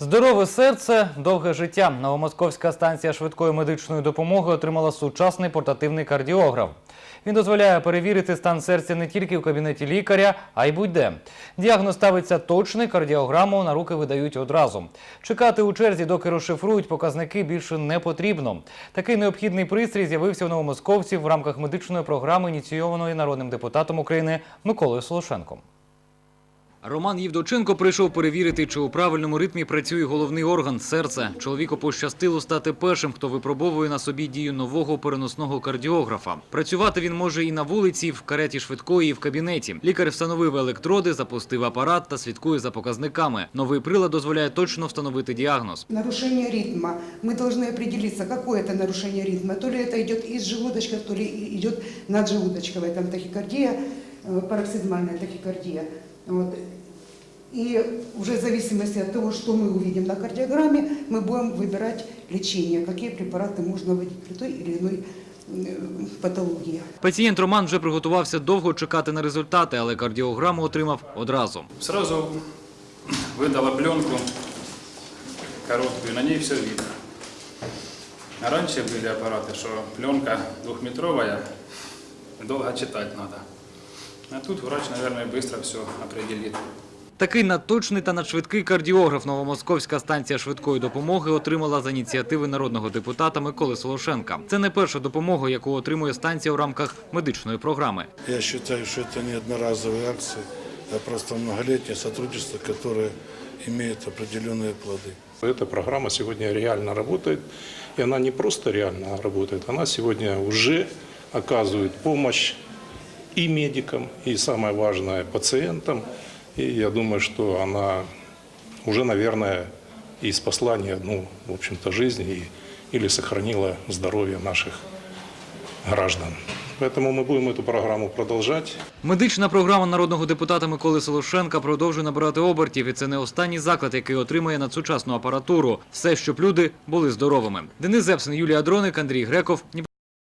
Здорове серце, довге життя. Новомосковська станція швидкої медичної допомоги отримала сучасний портативний кардіограф. Він дозволяє перевірити стан серця не тільки в кабінеті лікаря, а й будь-де. Діагноз ставиться точний, кардіограму на руки видають одразу. Чекати у черзі, доки розшифрують показники, більше не потрібно. Такий необхідний пристрій з'явився у новомосковців в рамках медичної програми, ініційованої народним депутатом України Миколою Солошенком. Роман Євдоченко прийшов перевірити, чи у правильному ритмі працює головний орган серце. Чоловіку пощастило стати першим, хто випробовує на собі дію нового переносного кардіографа. Працювати він може і на вулиці, і в кареті швидкої, і в кабінеті. Лікар встановив електроди, запустив апарат та слідкує за показниками. Новий прилад дозволяє точно встановити діагноз. Нарушение ритма. Мы должны определиться, какое это нарушение ритма. То ли это идет из желудочка, то ли и- идет наджелудочковая там тахикардия, э, пароксидмальная тахикардия. Вот. И уже в зависимости от того, что мы увидим на кардиограмме, мы будем выбирать лечение, какие препараты можно вводить при той или иной э, патологии. Пацієнт Роман вже приготувався довго чекати на результати, але кардіограму отримав одразу. Сразу выдала пленку короткую, на ней все видно. А раньше были аппараты, что пленка двухметровая, долго читать надо. А тут врач, наверное, быстро все определит. Такий надточний та надшвидкий кардіограф Новомосковська станція швидкої допомоги отримала з ініціативи народного депутата Миколи Солошенка. Це не перша допомога, яку отримує станція у рамках медичної програми. Я считаю, что это не одноразовые акции, а просто многолетнее сотрудничество, которое имеет определенные плоды. Эта программа сегодня реально работает, и она не просто реально работает, она сегодня уже оказывает помощь и медикам, и самое важное пациентам. И я думаю, что она уже, наверное, и спасла не одну, в общем-то, жизнь и, или сохранила здоровье наших граждан. Поэтому мы будем эту программу продолжать. Медична програма народного депутата Миколи Солошенка продовжує набирати обертів, і це не останній заклад, який отримає надсучасну апаратуру. Все, щоб люди були здоровими. Денис Зепсин, Юлія Дроник, Андрій Греков, Дніпро.